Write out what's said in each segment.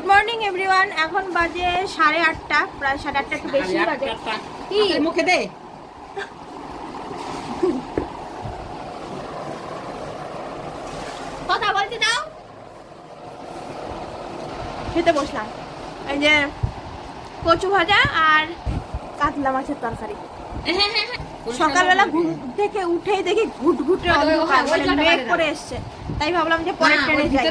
Good morning everyone এখন বাজে সাড়ে আটটা প্রায় সাড়ে আটটা একটু বেশি বাজে। কি? মুখে দে। কথা বলতে দাও। খেতে বসলাম। এই যে কচু ভাজা আর কাতলা মাছের তরকারি। সকালবেলা ঘুম থেকে উঠেই দেখি ঘুট ঘুটে অন্ধকার করে এসছে। তাই ভাবলাম যে পরের ট্রেনে যাই।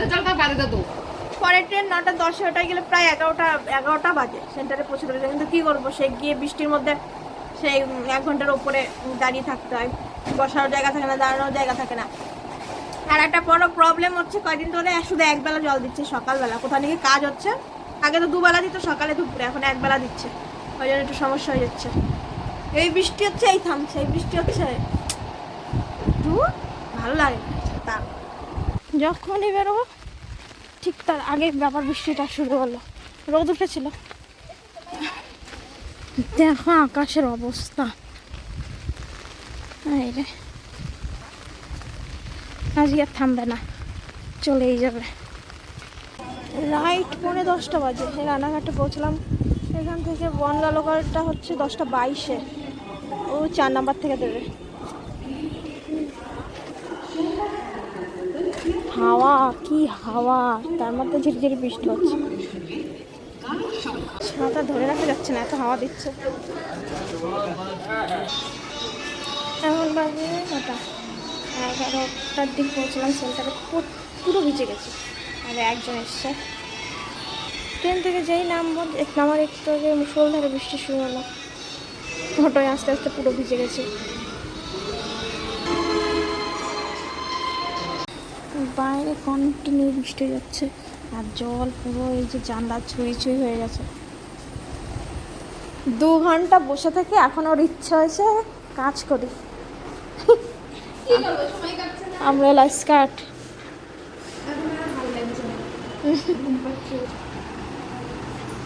পরের ট্রেন নটা দশে ওটাই গেলে প্রায় এগারোটা এগারোটা বাজে। সেন্টারে পৌঁছে গেলে কিন্তু কী করব? সে গিয়ে বৃষ্টির মধ্যে সেই এক ঘণ্টার ওপরে দাঁড়িয়ে থাকতে হয়। বসার জায়গা থাকে না, দাঁড়ানোর জায়গা থাকে না। আর একটা বড় প্রবলেম হচ্ছে, কয়দিন ধরে শুধু একবেলা জল দিচ্ছে সকালবেলা। কোথা থেকে কাজ হচ্ছে। আগে তো দুবেলা দিত, সকালে দুপুরে, এখন একবেলা দিচ্ছে। ওই জন্য একটু সমস্যা হয়ে যাচ্ছে। এই বৃষ্টি হচ্ছে, এই থামছে এই বৃষ্টি হচ্ছে। একটু ভালো লাগে তার যখনই বেরোবো ঠিক তার আগে ব্যাপার বৃষ্টিটা শুরু হলো। রোদ উঠেছিল। দেখো আকাশের অবস্থা। রে। আজকে আর থামবে না। চলেই যাবে। রাইট পৌনে দশটা বাজে। রানাঘাটে পৌঁছলাম। এখান থেকে বনগা লোকালটা হচ্ছে দশটা বাইশে। ও চার নাম্বার থেকে দেবে হাওয়া, কি হাওয়া, তার মধ্যে ঝিরিঝিরি বৃষ্টি হচ্ছে। ছাতা ধরে রাখা যাচ্ছে না, এত হাওয়া দিচ্ছে। এখন বাজে নটা। এগারোটার দিক পৌঁছলাম, সেন্টারে পুরো ভিজে গেছে। আর একজন এসছে। ট্রেন থেকে যেই নামবো, নামার একটু আগে মুসলধারে বৃষ্টি শুরু হলো। অটোয় আস্তে আস্তে পুরো ভিজে গেছে। বাইরে কন্টিনিউ বৃষ্টি হয়ে যাচ্ছে আর জল পুরো এই যে জানলা ছুঁই ছুঁই হয়ে গেছে। দু ঘণ্টা বসে থেকে এখন ওর ইচ্ছা হয়েছে কাজ করি। আমরেলা স্কার্ট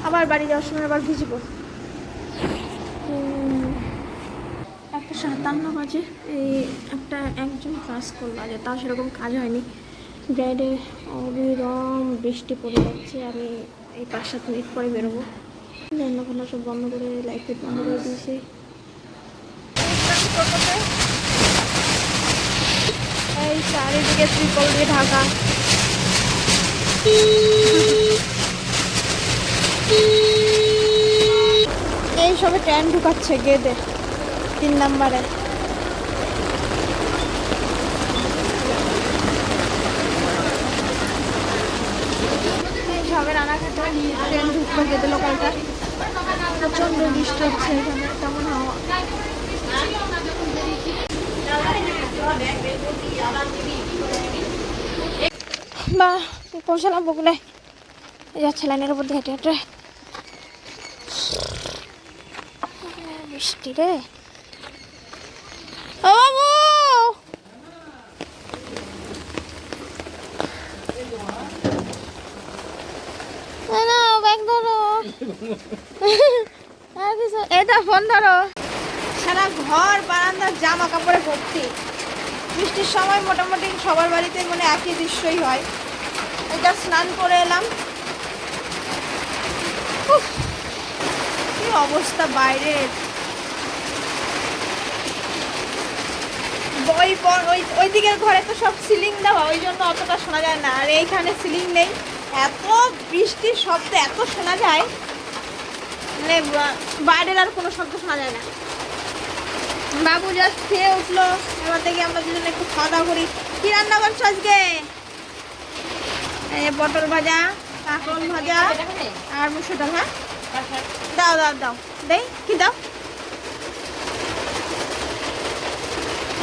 আবার বাড়ি যাওয়ার সময় আবার ভিজবো উম, একটা সাতান্ন বাজে। এই একটা একজন কাজ করল আজ তাও সেরকম কাজ হয়নি। ব্যাডে অবিরম বৃষ্টি পড়ে যাচ্ছে আমি এই পাঁচ সাত মিনিট পরে বেরোবো। রান্নাবান্না সব বন্ধ করে লাইট ফাইট বন্ধ করে দিয়েছি। এই চারিদিকে ত্রিপল দিয়ে ঢাকা। এই সবে ট্রেন ঢুকাচ্ছে গেদে। তিন নাম্বারে। সবে রানাঘাটে ট্রেন ঢুকলো গেদে লোকালটা প্রচণ্ড বৃষ্টি হচ্ছে এখানে তেমন হাওয়া? বা পৌঁছালাম বকুলে। যাচ্ছে লাইনের উপর দিয়ে হেঁটে হেঁটে। বৃষ্টি রে ও বাবু না, না ব্যাগ ধরো আর কিছু- এটা ফোন ধরো। সারা ঘর বারান্দার জামা কাপড়ে ভর্তি। বৃষ্টির সময় মোটামুটি সবার বাড়িতে মানে একই দৃশ্যই হয়। এটা স্নান করে এলাম। কি অবস্থা বাইরের। ওই ওই দিকের ঘরে তো সব সিলিং দেওয়া, ওই জন্য অতটা শোনা যায় না। আর এইখানে সিলিং নেই। এত বৃষ্টির শব্দ এত শোনা যায় মানে বাইরের আর কোনো শব্দ শোনা যায় না। বাবু জাস্ট খেয়ে উঠল। এবার থেকে আমরা দুজনে একটু খাওয়া দাওয়া করি। কি রান্না করছ আজকে? পটল ভাজা কাঁকরোল ভাজা আর মুসুর ডাল হ্যাঁ? দাও দাও দাও। দেই, কি দাও?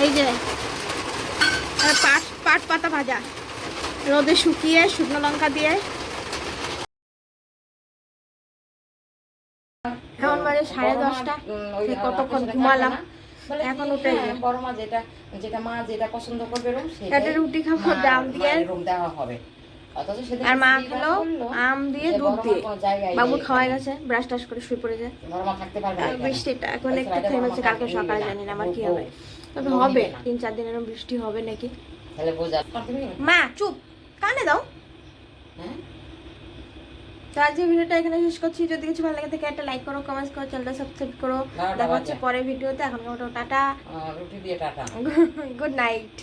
এই যে পাট পাট পাতা ভাজা। রোদে শুকিয়ে শুকনো লঙ্কা দিয়ে এখন বাজে সাড়ে দশটা। কতক্ষণ ঘুমালাম। এখন বড় মা যেটা যেটা মা যেটা পছন্দ করবে রুম একটা রুটি খাব ডাল দিয়ে। রুম দেওয়া হবে। আর মা খেলো আম দিয়ে দুধ দিয়ে। বাবু খাওয়াই গেছে ব্রাশ টাশ করে শুয়ে পড়ে যায়। বৃষ্টিটা এখন একটু কালকে সকালে জানি না। আমার কি হবে। তবে হবে তিন চার দিন এরকম বৃষ্টি হবে নাকি? মা চুপ কানে দাও। হ্যাঁ? তো আজকে ভিডিওটা এখানে শেষ করছি। যদি কিছু ভালো লাগে থাকে একটা লাইক করো কমেন্ট করো চ্যানেলটা সাবস্ক্রাইব করো। দেখা হচ্ছে। পরের ভিডিওতে। এখন টাটা। রুটি দিয়ে টাটা। Good night